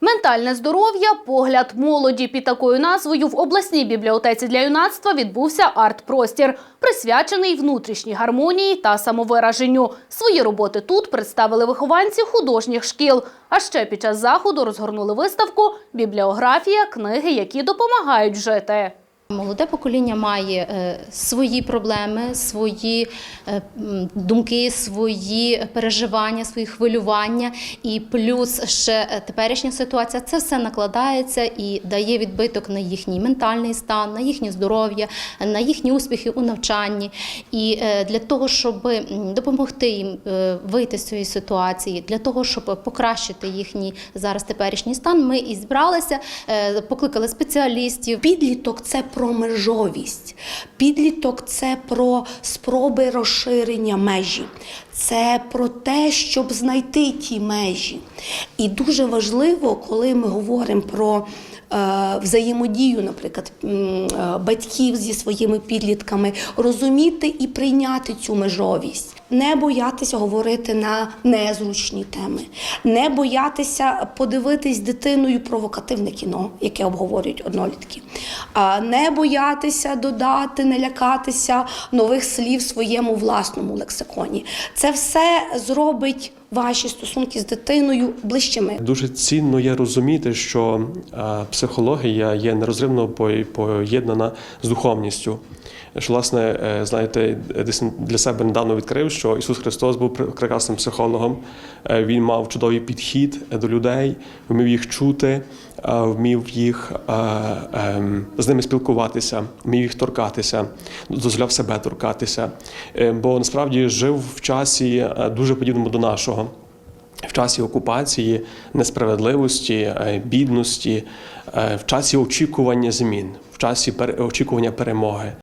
Ментальне здоров'я, погляд молоді. Під такою назвою в обласній бібліотеці для юнацтва відбувся арт-простір, присвячений внутрішній гармонії та самовираженню. Свої роботи тут представили вихованці художніх шкіл. А ще під час заходу розгорнули виставку «Бібліографія. Книги, які допомагають жити». Молоде покоління має е, свої проблеми, свої е, думки, свої переживання, свої хвилювання, і плюс ще е, теперішня ситуація. Це все накладається і дає відбиток на їхній ментальний стан, на їхнє здоров'я, на їхні успіхи у навчанні. І для того, щоб допомогти їм вийти з цієї ситуації, для того, щоб покращити їхній зараз теперішній стан, ми і збиралися, е, покликали спеціалістів. Підліток це про межовість. Підліток це про спроби розширення межі. Це про те, щоб знайти ті межі. І дуже важливо, коли ми говоримо про е, взаємодію, наприклад, е, батьків зі своїми підлітками, розуміти і прийняти цю межовість. Не боятися говорити на незручні теми, не боятися подивитись дитиною провокативне кіно, яке обговорюють однолітки, не боятися додати, не лякатися нових слів своєму власному лексиконі. Це все зробить ваші стосунки з дитиною ближчими. Дуже цінно є розуміти, що е, психологія є нерозривно поєднана з духовністю. Що, власне, е, знаєте, десь для себе недавно відкрив, що Ісус Христос був прекрасним психологом. Е, Він мав чудовий підхід до людей, вмів їх чути, е, вмів їх е, ем, з ними спілкуватися, вмів їх торкатися, дозволяв себе торкатися. Е, Бо насправді жив в часі е, дуже подібному до нашого в часі окупації, несправедливості, е, бідності, е, в часі очікування змін, в часі очікування перемоги.